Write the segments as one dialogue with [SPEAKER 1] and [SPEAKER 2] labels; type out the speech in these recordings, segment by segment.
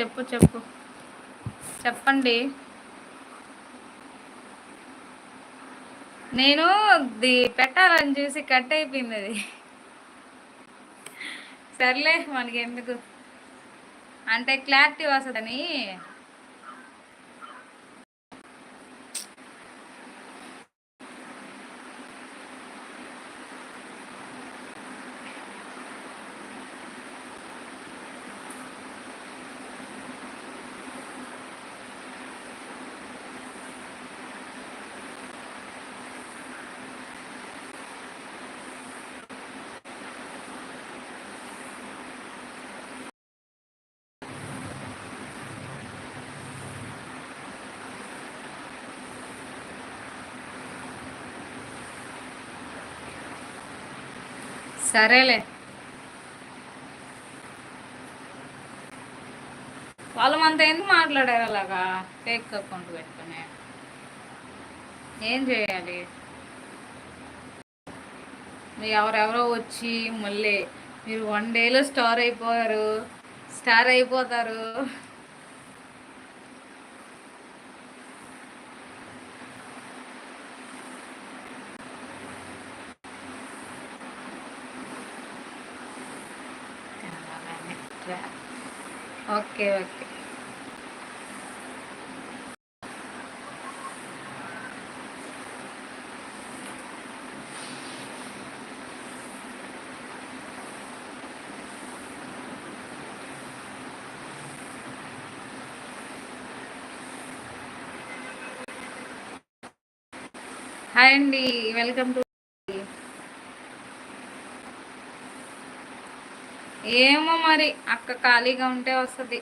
[SPEAKER 1] చెప్పు చెప్పు. చెప్పండి. నేను ది పెట్టాలని చూసి కట్ అయిపోయింది. అది సర్లే మనకి ఎందుకు? అంటే క్లారిటీ వస్తుందని సరేలే. వాళ్ళు మనతో ఎందుకు మాట్లాడారు అలాగా? ఫేక్ అకౌంట్ పెట్టుకుని. ఏం చేయాలి? ఎవరెవరో వచ్చి మళ్ళీ మీరు వన్ డేలో స్టార్ అయిపోయారు. స్టార్ అయిపోతారు. ఓకే ఓకే హాయ్ అండి వెల్కమ్ టు ఏమో మరి అక్క ఖాళీగా ఉంటే వస్తుంది.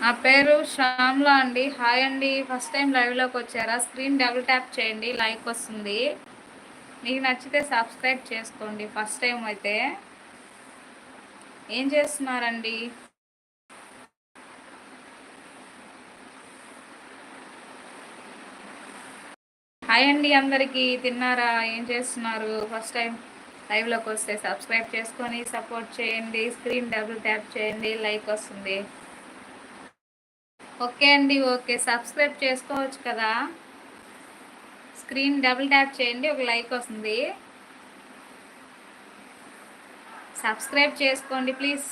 [SPEAKER 1] నా పేరు శ్యామ్లా అండి. హాయ్ అండి. ఫస్ట్ టైం లైవ్లోకి వచ్చారా? స్క్రీన్ డబుల్ ట్యాప్ చేయండి. లైక్ వస్తుంది. మీకు నచ్చితే సబ్స్క్రైబ్ చేసుకోండి. ఫస్ట్ టైం అయితే. ఏం చేస్తున్నారండి? హాయ్ అండి అందరికీ. తిన్నారా? ఏం చేస్తున్నారు? ఫస్ట్ టైం లైవ్లోకి వస్తే సబ్స్క్రైబ్ చేసుకొని సపోర్ట్ చేయండి. స్క్రీన్ డబుల్ ట్యాప్ చేయండి. లైక్ వస్తుంది. ఓకే అండి ఓకే. సబ్స్క్రైబ్ చేసుకోవచ్చు కదా? స్క్రీన్ డబుల్ ట్యాప్ చేయండి. ఒక లైక్ వస్తుంది. సబ్స్క్రైబ్ చేసుకోండి ప్లీజ్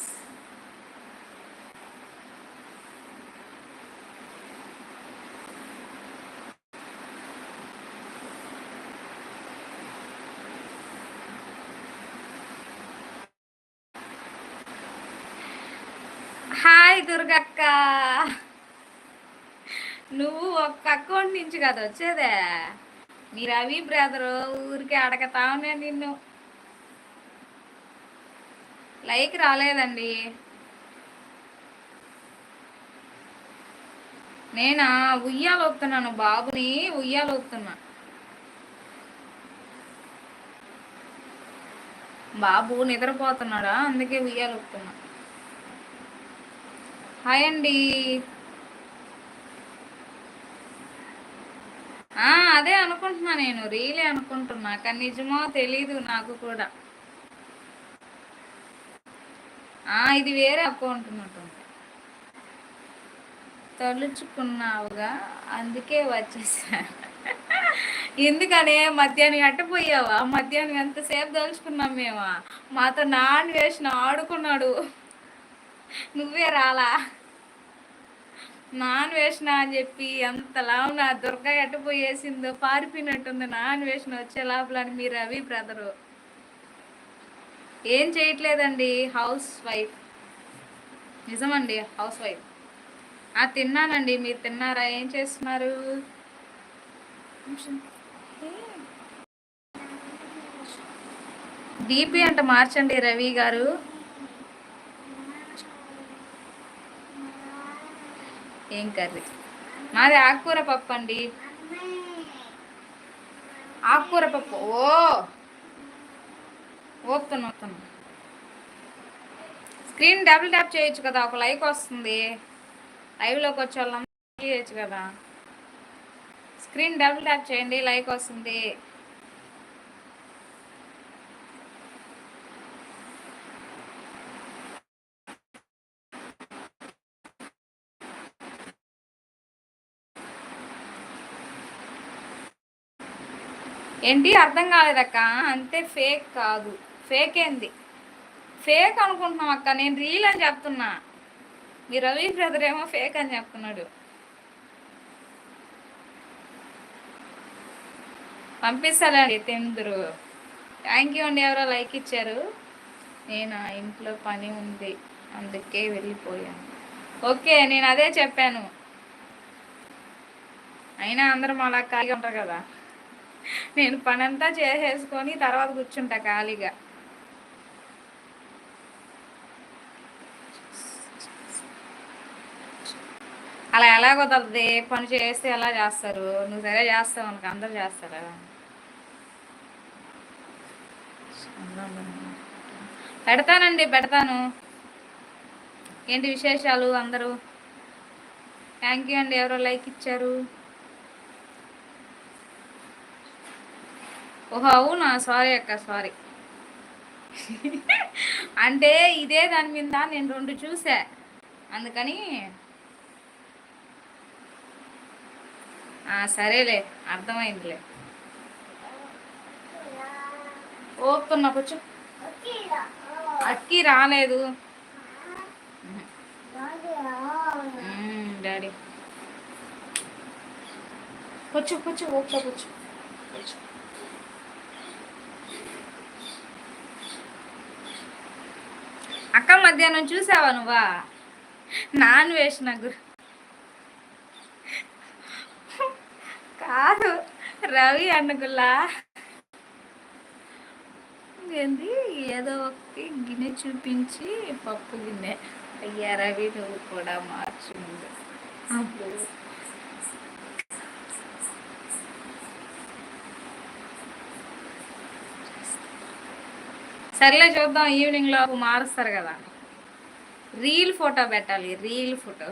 [SPEAKER 1] హాయ్ దుర్గక్క నువ్వు ఒక్క అకౌంట్ నుంచి కదా వచ్చేదే. మీ రవి బ్రదరు ఊరికే అడగతానే నిన్ను. లైక్ రాలేదండి. నేనా? ఉయ్యాలోపుతున్నాను బాబుని ఉయ్యాలోపుతున్నా బాబు నిద్రపోతున్నాడా? అందుకే ఉయ్యాలోపుతున్నా హాయ్ అండి. అదే అనుకుంటున్నా నేను. రీలే అనుకుంటున్నా. కానీ నిజమో తెలీదు నాకు కూడా. ఇది వేరే అకౌంట్ ఉన్నట్టుంది తలుచుకున్నావుగా? అందుకే వచ్చేసా. ఎందుకనే? మధ్యాహ్నం అట్టపోయావా మధ్యాహ్నం ఎంతసేపు తలుచుకున్నాం మేము? మాతో నాన్ వేసిన ఆడుకున్నాడు. నువ్వే రాలా? నాన్ వేసిన అని చెప్పి అంతలా నా దుర్గ ఎట్టపోయేసిందో పారిపోయినట్టుంది నాన్ వేసిన వచ్చే లోపలని మీ రవి బ్రదరు. ఏం చేయట్లేదండి హౌస్ వైఫ్. నిజమండి హౌస్ వైఫ్. ఆ తిన్నానండి మీరు తిన్నారా? ఏం చేస్తున్నారు? డీపీ అంట మార్చండి రవి గారు. ఏం కర్రీ? మాది ఆకుకూర పప్పు అండి. ఆకుకూర పప్పు. ఓ! ఓపుతాను ఓపుతాను స్క్రీన్ డబుల్ ట్యాప్ చేయొచ్చు కదా ఒక లైక్ వస్తుంది. లైవ్లోకి వచ్చే వాళ్ళం చేయొచ్చు కదా. స్క్రీన్ డబుల్ ట్యాప్ చేయండి లైక్ వస్తుంది. ఏంటి? అర్థం కాలేదక్క. అంతే ఫేక్ కాదు. ఫేక్ ఏంది? ఫేక్ అనుకుంటున్నాం అక్క. నేను రీల్ అని చెప్తున్నా. మీ రవి బ్రదర్ ఏమో ఫేక్ అని చెప్తున్నాడు. పంపిస్తానండి తిందురు. థ్యాంక్ యూ అండి. ఎవరో లైక్ ఇచ్చారు. నేను? ఆ ఇంట్లో పని ఉంది. అందుకే వెళ్ళిపోయాను. ఓకే నేను అదే చెప్పాను. అయినా అందరం అలా ఖాళీగా ఉంటారు కదా. నేను పని అంతా చేసేసుకొని తర్వాత కూర్చుంటా ఖాళీగా. అలా ఎలా కుదరది పని చేస్తే ఎలా చేస్తారు. నువ్వు సరే చేస్తావు అనుకో అందరు చేస్తారా. పెడతానండి పెడతాను. ఏంటి విశేషాలు అందరూ? థ్యాంక్ యూ అండి ఎవరో లైక్ ఇచ్చారు. ఓహో అవునా? సారీ అక్క సారీ అంటే ఇదే దాని మీద నేను రెండు చూసా. అందుకని ఆ, సరేలే అర్థమైందిలే. ఓపుతున్నా కొంచెం అక్కి రాలేదు. డాడీ. కొంచెం కొంచెం ఓపుతా కొంచెం కొంచెం అక్క మధ్యాహ్నం చూసావా నువ్వా? నాన్ వేసి నాకు కాదు రవి అనుకుల్లా ఏంది? ఏదో ఒకటి గిన్నె చూపించి పప్పు గిన్నె. అయ్యా రవి నువ్వు కూడా మార్చింది అప్పుడు సర్లే చూద్దాం ఈవినింగ్లో మారుస్తారు కదా. రీల్ ఫోటో పెట్టాలి reel photo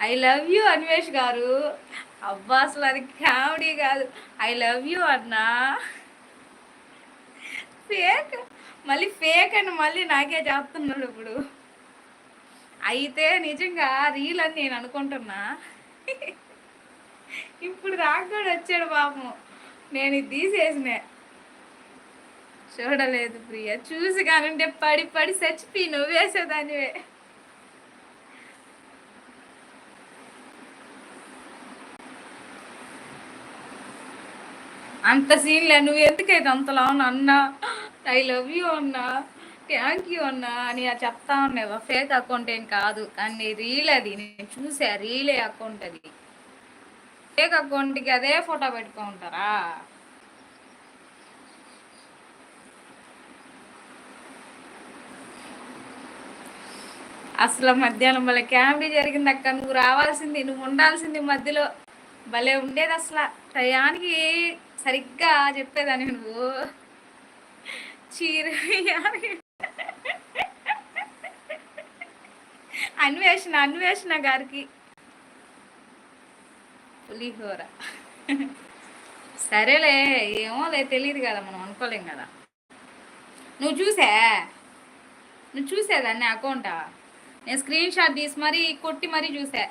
[SPEAKER 1] I love you Anvesh garu. అబ్బా అసలు అది కామెడీ కాదు. ఐ లవ్ యూ అన్నా. ఫేక్ మళ్ళీ ఫేక్ అని మళ్ళీ నాకే చెప్తున్నాడు ఇప్పుడు. అయితే నిజంగా రీల్ అని నేను అనుకుంటున్నా. ఇప్పుడు రాకుండా వచ్చాడు పాపం. నేను ఇది తీసేసినా. చూడలేదు ప్రియ. చూసి కానుంటే పడి పడి చచ్చిపోయి నువ్వు వేసేదానివే అంత సీన్లే నువ్వు ఎందుకైతే అంతలా అన్నా? ఐ లవ్ యూ అన్నా? థ్యాంక్ యూ అన్నా? అని చెప్తా ఉన్నావా. ఫేక్ అకౌంట్ ఏం కాదు. కానీ రీల్ అది నేను చూసా రీలే అకౌంట్ అది. ఫేక్ అకౌంట్కి అదే ఫోటో పెట్టుకో అసలు మధ్యాహ్నం భలే కామెడీ జరిగింది అక్క నువ్వు రావాల్సింది నువ్వు ఉండాల్సింది మధ్యలో. భలే ఉండేది అసలు. టయానికి సరిగ్గా చెప్పేదాన్ని నువ్వు. చీర అన్వేషణ అన్వేషణ గారికి. పులిహోర. సరేలే ఏమో లే తెలియదు కదా మనం అనుకోలేం కదా. నువ్వు చూసా? నువ్వు చూసేదాన్ని అకౌంటా? నేను స్క్రీన్ షాట్ తీసి మరీ కొట్టి మరీ చూసా.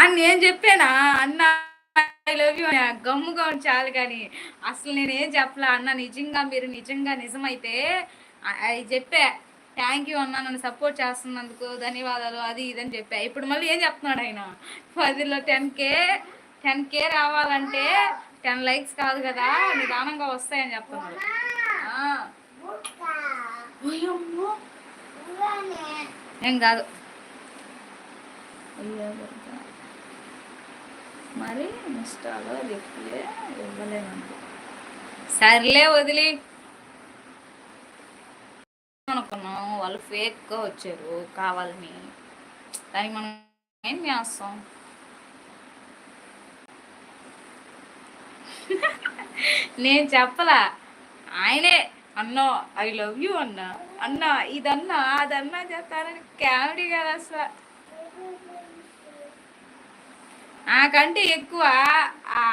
[SPEAKER 1] అని నేను చెప్పానా? అన్న ఐ లవ్ యూ గమ్ముగా చాలు కానీ అసలు నేనేం చెప్పలే అన్న నిజంగా మీరు నిజంగా నిజమైతే అది చెప్పా. థ్యాంక్ యూ అన్న నన్ను సపోర్ట్ చేస్తున్నందుకు ధన్యవాదాలు అది ఇదని చెప్పా. ఇప్పుడు మళ్ళీ ఏం చెప్తున్నాడు ఆయన? పదిలో టెన్ కే టెన్ కే రావాలంటే టెన్ లైక్స్ కాదు కదా నిదానంగా వస్తాయని చెప్తున్నాడు. ఏం కాదు. మరి ఇన్స్టాలో రిప్లై ఇవ్వలేనండి సర్లే వదిలి. అనుకున్నాం వాళ్ళు ఫేక్గా వచ్చారు కావాలని. దానికి మనం ఏం చేస్తాం? నేను చెప్పలా. ఆయనే అన్నా ఐ లవ్ యూ అన్న. అన్నా ఇదన్నా అదన్నా చెప్తారని కామెడీ కదా అసలు. నాకంటే ఎక్కువ ఆ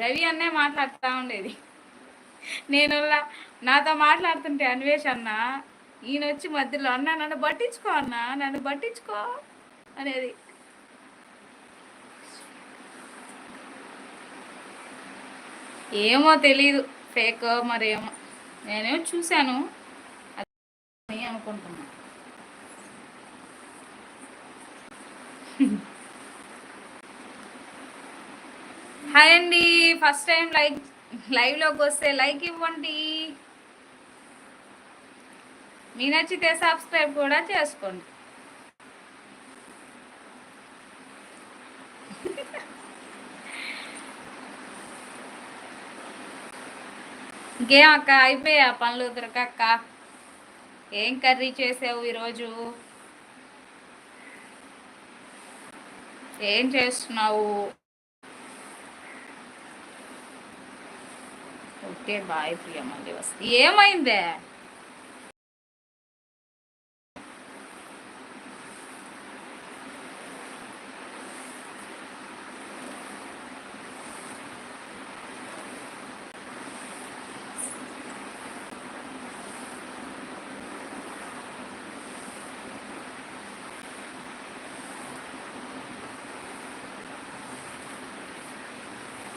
[SPEAKER 1] రవి అన్నే మాట్లాడుతూ ఉండేది. నేను నాతో మాట్లాడుతుంటే అన్వేష్ అన్న ఈయన వచ్చి మధ్యలో అన్న నన్ను పట్టించుకో అన్న నన్ను పట్టించుకో అనేది. ఏమో తెలీదు ఫేకో మరేమో. నేనేమో చూశాను. అది అనుకుంటున్నా. హాయ్ అండి. ఫస్ట్ టైం లైక్ లైవ్లోకి వస్తే లైక్ ఇవ్వండి. మీ నచ్చితే సబ్స్క్రైబ్ కూడా చేసుకోండి. ఇంకేం అక్క? అయిపోయా పనులు దొరకక్క ఏం కర్రీ చేసావు ఈరోజు? ఏం చేస్తున్నావు? ఓకే బాయ్ ప్రియ మళ్ళీ వస్తా. ఏమైందే?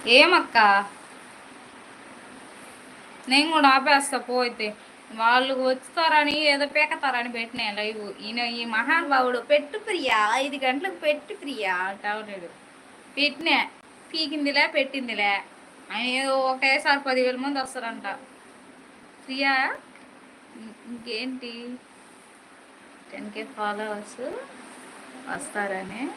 [SPEAKER 1] ఏమక్క? నేను కూడా ఆపేస్తా పోయితే వాళ్ళు వచ్చుతారని ఏదో పీకతారని పెట్టినా లైవ్. ఈయన ఈ మహానుభావుడు పెట్టు ప్రియా ఐదు గంటలకు పెట్టు ప్రియా అంటాడు పెట్టినా పీకిందిలే పెట్టిందిలే. ఆయన ఏదో ఒకేసారి పదివేల మంది వస్తారంట. ప్రియా ఇంకేంటి? టెన్ కే ఫాలోవర్స్ వస్తారని.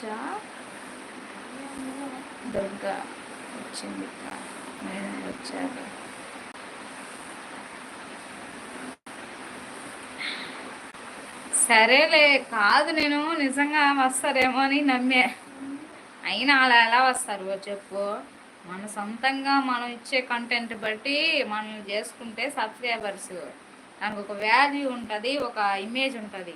[SPEAKER 1] షా దుర్గా వచ్చింది నేను వచ్చాను. సరేలే కాదు నేను నిజంగా వస్తారేమో అని నమ్మే. అయినా అలా ఎలా వస్తారు చెప్పు. మన సొంతంగా మనం ఇచ్చే కంటెంట్ బట్టి మనం చేసుకుంటే సబ్స్క్రైబర్స్ దానికి ఒక వాల్యూ ఉంటుంది ఒక ఇమేజ్ ఉంటుంది.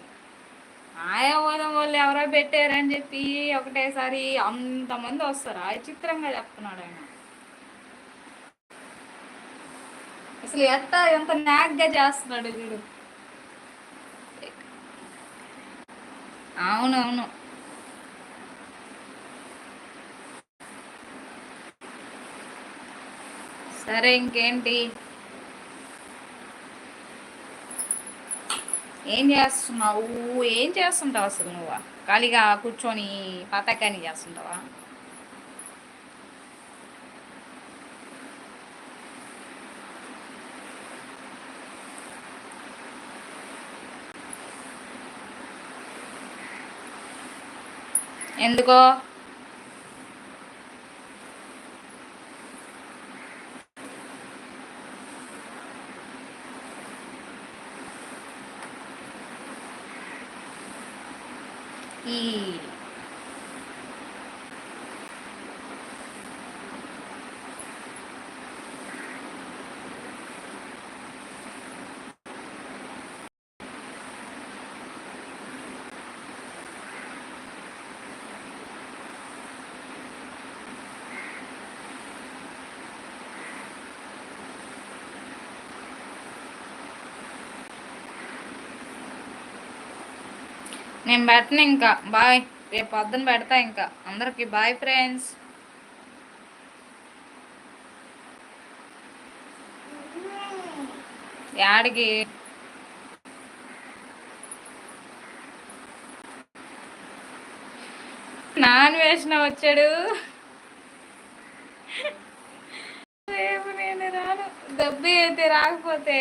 [SPEAKER 1] ఆయా ఓదం వాళ్ళు ఎవరో పెట్టారని చెప్పి ఒకటేసారి అంతమంది వస్తారు. ఆ చిత్రంగా చెప్తున్నాడు ఆయన. అసలు ఎంత ఎంత నాగ్గా చేస్తున్నాడు చూడు. అవునవును. సరే ఇంకేంటి? ఏం చేస్తున్నావు? ఏం చేస్తుంటావు అసలు నువ్వు? ఖాళీగా కూర్చొని పతాకాన్ని చేస్తుంటావా? ఎందుకో? ఈ నేను పెట్టను ఇంకా. బాయ్. రేపు పొద్దున పెడతా ఇంకా. అందరికి బాయ్ ఫ్రెండ్స్. యాడికి? నాన్ వేసిన వచ్చాడు. రేపు నేను రాను. డబ్బు అయితే రాకపోతే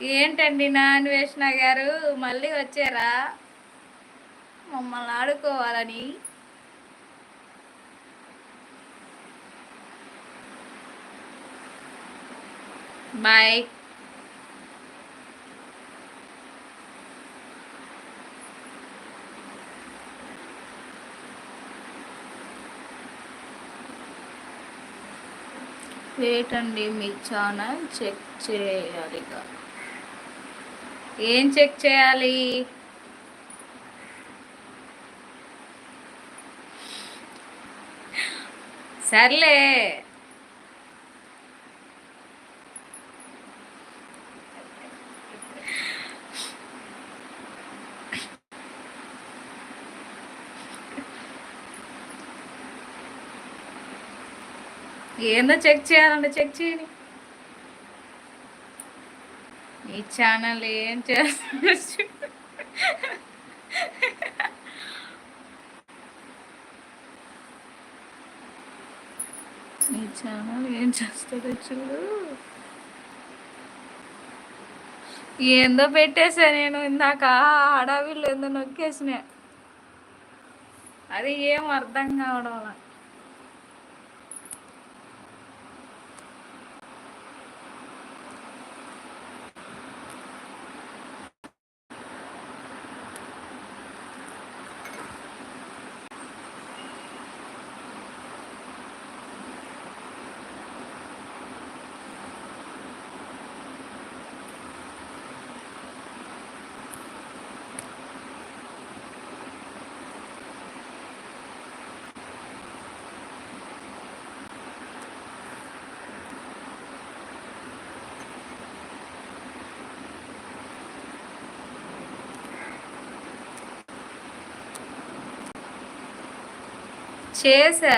[SPEAKER 1] ఏంటండి నా అన్వేషణ గారు? మళ్ళీ వచ్చారా? మమ్మల్ని ఆడుకోవాలని. బాయ్. వెయిట్ అండి మీ ఛానల్? చెక్ చేయాలిగా. ఏం చెక్ చేయాలి? సర్లే. ఏందో చెక్ చేయాలంటే చెక్ చేయని ఈ ఛానల్ ఏం చేస్తు ఈ ఛానల్ ఏం చేస్తాడో చూడు. ఏందో పెట్టేసా నేను ఇందాక అడవిలో ఏందో నొక్కేసిన. అది ఏం అర్థం కావడం చేసా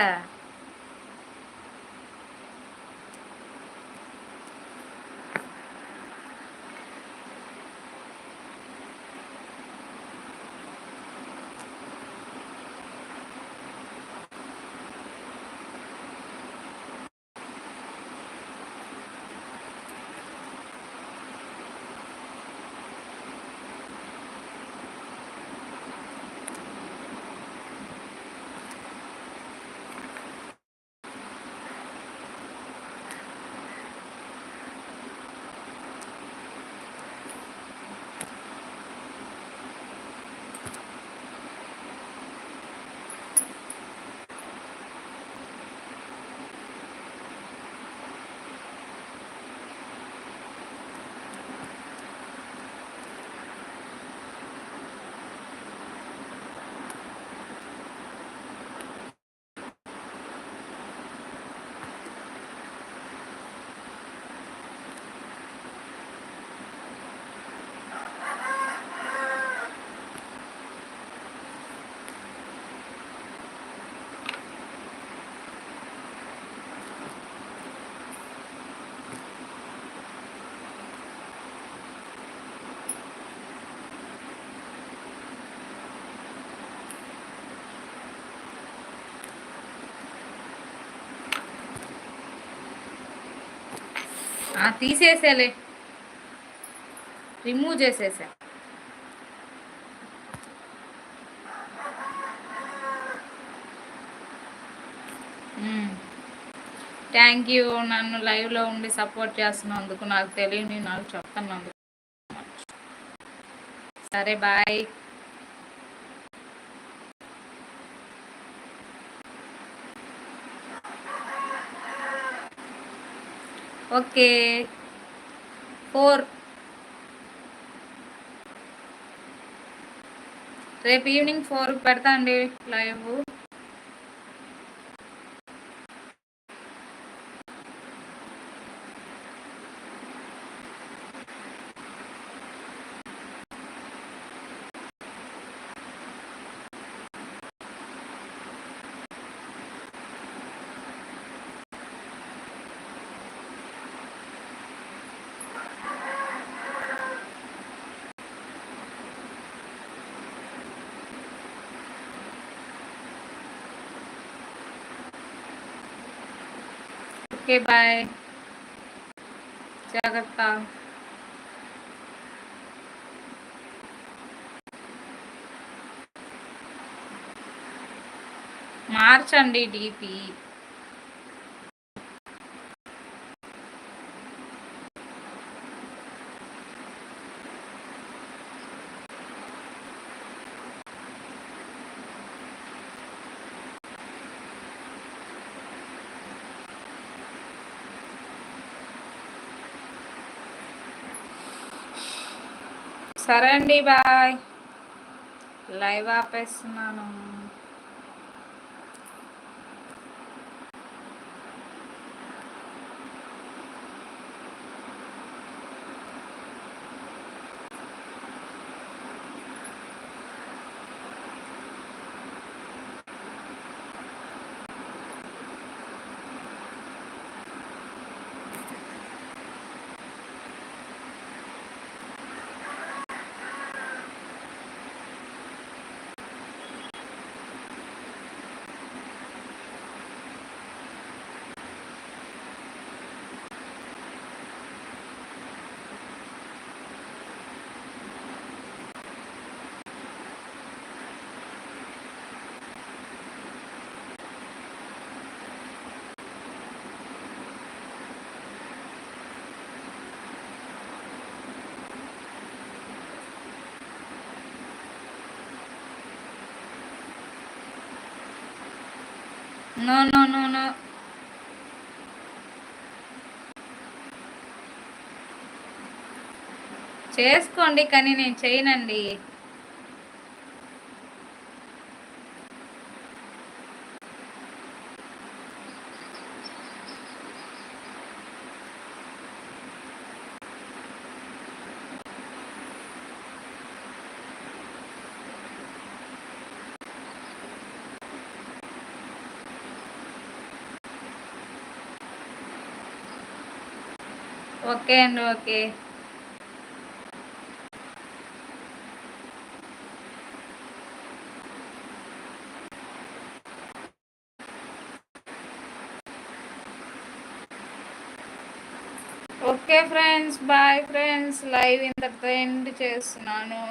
[SPEAKER 1] తీసేసేలే. రిమూవ్ చేసేసా. Hmm. థ్యాంక్ యూ నన్ను లైవ్లో ఉండి సపోర్ట్ చేస్తున్నందుకు నాకు తెలియని నాకు చెప్తున్నందుకు సరే బాయ్ ఓకే. ఫోర్. రేపు ఈవినింగ్ ఫోర్ పెడతా అండి లైవ్. ఓకే బాయ్ జాగ్రత్త మార్చండి డిపి సరే అండి బాయ్. లైవ్ ఆపేస్తున్నాను. నో నో నో నో చేసుకోండి కానీ నేను చేయనండి. ఓకే అండి okay. Okay friends bye friends live ఇంతటితో ఎండ్ చేస్తున్నాను.